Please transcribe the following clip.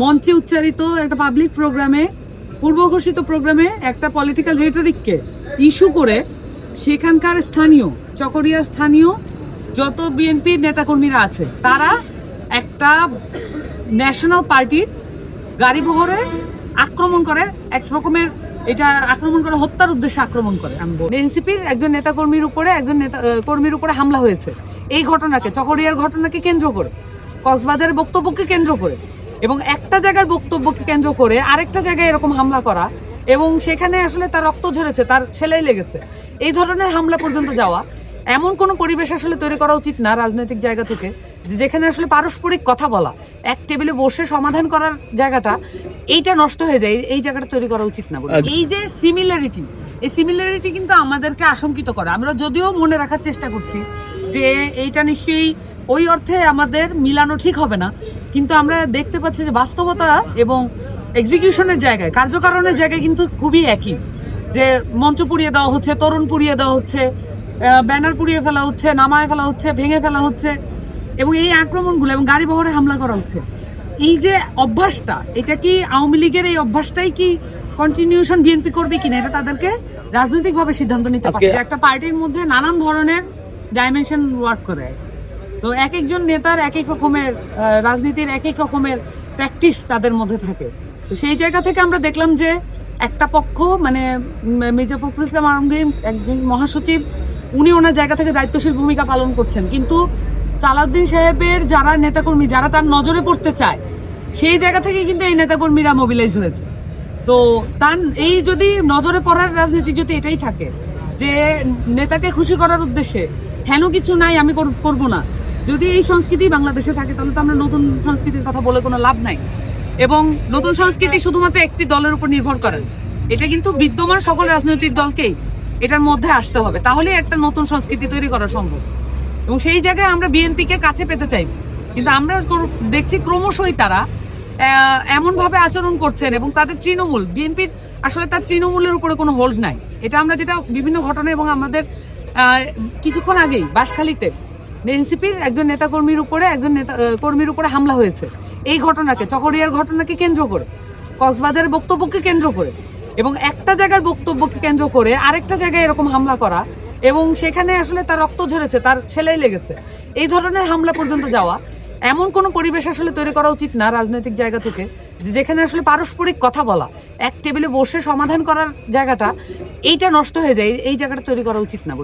মঞ্চে উচ্চারিত একটা পাবলিক প্রোগ্রামে পূর্ব ঘোষিত প্রোগ্রামে একটা পলিটিক্যাল রেটরিককে ইস্যু করে সেখানকার স্থানীয়, চকরিয়া স্থানীয় যত বিএনপির নেতাকর্মীরা আছে, তারা একটা ন্যাশনাল পার্টির গাড়ি বহরে আক্রমণ করে, এক রকমের এটা আক্রমণ করে, হত্যার উদ্দেশ্যে আক্রমণ করে। এনসিপির একজন নেতাকর্মীর উপরে, একজন নেতা কর্মীর উপরে হামলা হয়েছে। এই ঘটনাকে, চকরিয়ার ঘটনাকে কেন্দ্র করে, কক্সবাজারের বক্তব্যকে কেন্দ্র করে এবং একটা জায়গার বক্তব্যকে কেন্দ্র করে আরেকটা জায়গায় এরকম হামলা করা এবং সেখানে আসলে তার রক্ত ঝরেছে তার সেলাই লেগেছে এই ধরনের হামলা পর্যন্ত যাওয়া এমন কোনো পরিবেশ আসলে তৈরি করা উচিত না রাজনৈতিক জায়গা থেকে যেখানে আসলে পারস্পরিক কথা বলা এক টেবিলে বসে সমাধান করার জায়গাটা এইটা নষ্ট হয়ে যায় এই- জায়গাটা তৈরি করা উচিত না বলে। আচ্ছা। এই যে সিমিলারিটি এই সিমিলারিটি কিন্তু আমাদেরকে আশঙ্কিত করে আমরা যদিও মনে রাখার চেষ্টা করছি যে এইটা নিশ্চয়ই ওই অর্থে আমাদের মিলানো ঠিক হবে না কিন্তু আমরা দেখতে পাচ্ছি যে বাস্তবতা এবং এক্সিকিউশনের জায়গায় কার্যকারণের জায়গায় কিন্তু খুবই একই। যে মঞ্চ পুড়িয়ে দেওয়া হচ্ছে তরুণ পুড়িয়ে দেওয়া হচ্ছে ব্যানার পুড়িয়ে ফেলা হচ্ছে নামায় ফেলা হচ্ছে ভেঙে ফেলা হচ্ছে এবং এই আক্রমণগুলো এবং গাড়ি বহরে হামলা করা হচ্ছে। এই যে অভ্যাসটা এটা কি আওয়ামী লীগের এই অভ্যাসটাই কি কন্টিনিউশন বিএনপি করবে কিনা এটা তাদেরকে রাজনৈতিকভাবে সিদ্ধান্ত নিতে পারবে একটা পার্টির মধ্যে নানান ধরনের ডাইমেনশন ওয়ার্ক করে। তো এক একজন নেতার এক এক রকমের রাজনীতির এক এক রকমের প্র্যাকটিস তাদের মধ্যে থাকে। তো সেই জায়গা থেকে আমরা দেখলাম যে একটা পক্ষ মানে মির্জা ফখরুল ইসলাম আলমগীর একজন মহাসচিব, উনি ওনার জায়গা থেকে দায়িত্বশীল ভূমিকা পালন করছেন। কিন্তু সালাউদ্দিন সাহেবের যারা নেতাকর্মী, যারা তার নজরে পড়তে চায়, সেই জায়গা থেকে কিন্তু এই নেতাকর্মীরা মোবিলাইজ হয়েছে। তো তার, এই যদি নজরে পড়ার রাজনীতি যদি এটাই থাকে যে নেতাকে খুশি করার উদ্দেশ্যে, হেন কিছু নাই, আমি কর- করব না। যদি এই সংস্কৃতি বাংলাদেশে থাকে, তাহলে তো আমরা নতুন সংস্কৃতির কথা বলে কোনো লাভ নাই। এবং নতুন সংস্কৃতি শুধুমাত্র একটি দলের উপর নির্ভর করে। এটা কিন্তু বিদ্যমান সকল রাজনৈতিক দলকেই এটার মধ্যে আসতে হবে। তাহলে একটা নতুন সংস্কৃতি তৈরি করা সম্ভব। এবং সেই জায়গায় আমরা বিএনপিকে কাছে পেতে চাই। কিন্তু আমরা দেখছি ক্রমশই তারা এমনভাবে আচরণ করছেন এবং তাদের তৃণমূল, বিএনপির আসলে তার তৃণমূলের উপরে কোনো হোল্ড নাই। এটা আমরা যেটা বিভিন্ন ঘটনা এবং আমাদের কিছুক্ষণ আগেই বাসখালীতে এনসিপির একজন নেতাকর্মীর উপরে, একজন নেতা কর্মীর উপরে হামলা হয়েছে। এই ঘটনাকে, চকরিয়ার ঘটনাকে কেন্দ্র করে, কক্সবাজারের বক্তব্যকে কেন্দ্র করে এবং একটা জায়গার বক্তব্যকে কেন্দ্র করে আরেকটা জায়গায় এরকম হামলা করা এবং সেখানে আসলে তার রক্ত ঝরেছে, তার সেলাই লেগেছে। এই ধরনের হামলা পর্যন্ত যাওয়া, এমন কোনো পরিবেশ আসলে তৈরি করা উচিত না রাজনৈতিক জায়গা থেকে, যেখানে আসলে পারস্পরিক কথা বলা, এক টেবিলে বসে সমাধান করার জায়গাটা, এইটা নষ্ট হয়ে যায়, এই- জায়গাটা তৈরি করা উচিত না